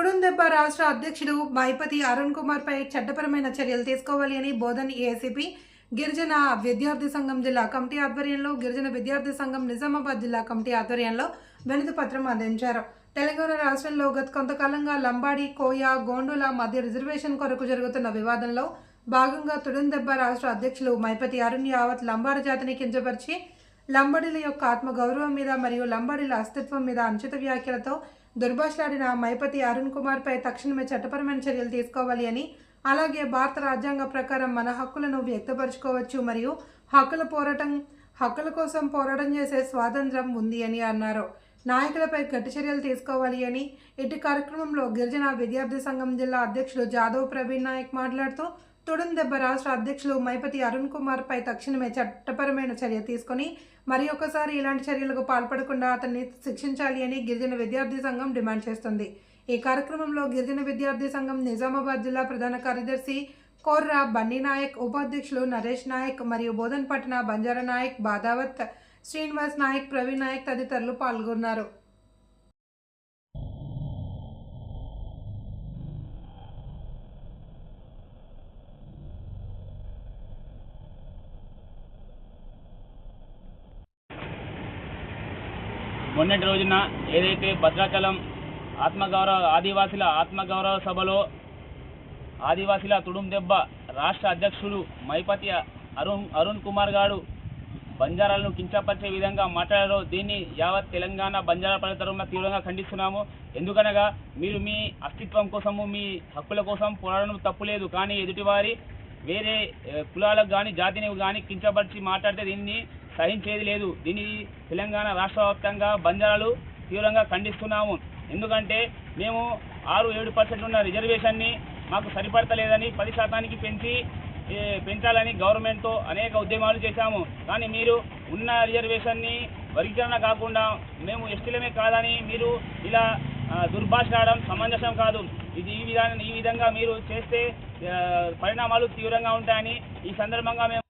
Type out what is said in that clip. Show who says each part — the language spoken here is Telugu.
Speaker 1: తుడుందెబ్బ రాష్ట్ర అధ్యక్షుడు మైపతి అరుణ్ కుమార్పై చట్టపరమైన చర్యలు తీసుకోవాలి అని బోధన్ ఏసీపీ గిరిజన విద్యార్థి సంఘం జిల్లా కమిటీ ఆధ్వర్యంలో గిరిజన విద్యార్థి సంఘం నిజామాబాద్ జిల్లా కమిటీ ఆధ్వర్యంలో వినతి పత్రం అందించారు. తెలంగాణ రాష్ట్రంలో గత కొంతకాలంగా లంబాడి కోయ గోండుల మధ్య రిజర్వేషన్ కొరకు జరుగుతున్న వివాదంలో భాగంగా తుడుందెబ్బ రాష్ట్ర అధ్యక్షులు మైపతి అరుణ్ యావత్ లంబాడి జాతిని కించపరిచి లంబడిల యొక్క ఆత్మగౌరవం మీద మరియు లంబడిల అస్తిత్వం మీద అనుచిత వ్యాఖ్యలతో దుర్భాషలాడిన మైపతి అరుణ్ కుమార్పై తక్షణమే చట్టపరమైన చర్యలు తీసుకోవాలి అని అలాగే భారత రాజ్యాంగ ప్రకారం మన హక్కులను వ్యక్తపరచుకోవచ్చు మరియు హక్కుల పోరాటం హక్కుల కోసం పోరాటం చేసే స్వాతంత్రం ఉంది అని అన్నారు. నాయకులపై గట్టి చర్యలు తీసుకోవాలి అని ఇటు కార్యక్రమంలో గిరిజన విద్యార్థి సంఘం జిల్లా అధ్యక్షులు జాదవ్ ప్రవీణ్ నాయక్ మాట్లాడుతూ తుడుం దెబ్బ రాష్ట్ర అధ్యక్షులు మైపతి అరుణ్ కుమార్ పై తక్షణమే చట్టపరమైన చర్య తీసుకొని మరి ఒకసారి ఇలాంటి చర్యలకు పాల్పడకుండా అతన్ని శిక్షించాలి అని గిరిజన విద్యార్థి సంఘం డిమాండ్ చేస్తుంది. ఈ కార్యక్రమంలో గిరిజన విద్యార్థి సంఘం నిజామాబాద్ జిల్లా ప్రధాన కార్యదర్శి కోర్రా బన్నీ నాయక్ ఉపాధ్యక్షులు నరేష్ నాయక్ మరియు బోధన్ పట్టణ బంజారా నాయక్ బాదావత్ శ్రీనివాస్ నాయక్ ప్రవీణ్ నాయక్ తదితరులు పాల్గొన్నారు.
Speaker 2: మొన్నటి రోజున ఏదైతే భద్రాచలం ఆత్మగౌరవ ఆదివాసుల ఆత్మగౌరవ సభలో ఆదివాసుల తుడుం దెబ్బ రాష్ట్ర అధ్యక్షుడు మైపతి అరుణ్ అరుణ్ కుమార్ గారు బంజారాలను కించపరిచే విధంగా మాట్లాడారో దీన్ని యావత్ తెలంగాణ బంజారా ప్రజల తీవ్రంగా ఖండిస్తున్నాము. ఎందుకనగా మీరు మీ అస్తిత్వం కోసము మీ హక్కుల కోసం పోరాడడం తప్పులేదు కానీ ఎదుటివారి వేరే కులాలకు కానీ జాతిని కానీ కించపరిచి మాట్లాడితే దీన్ని సహించేది లేదు. దీనిని తెలంగాణ రాష్ట్ర వ్యాప్తంగా బంజారాలు తీవ్రంగా ఖండిస్తున్నాము. ఎందుకంటే మేము ఆరు ఏడు పర్సెంట్ ఉన్న రిజర్వేషన్ని మాకు సరిపడతలేదని పది శాతానికి పెంచి పెంచాలని గవర్నమెంట్తో అనేక ఉద్యమాలు చేశాము. కానీ మీరు ఉన్న రిజర్వేషన్ని వర్గీకరణ కాకుండా మేము ఎస్టీలమే కాదని మీరు ఇలా ఆ, దుర్భాషలాడడం సమంజసం కాదు. ఇది ఈ విధానం ఈ విధంగా మీరు చేస్తే పరిణామాలు తీవ్రంగా ఉంటాయని ఈ సందర్భంగా మేము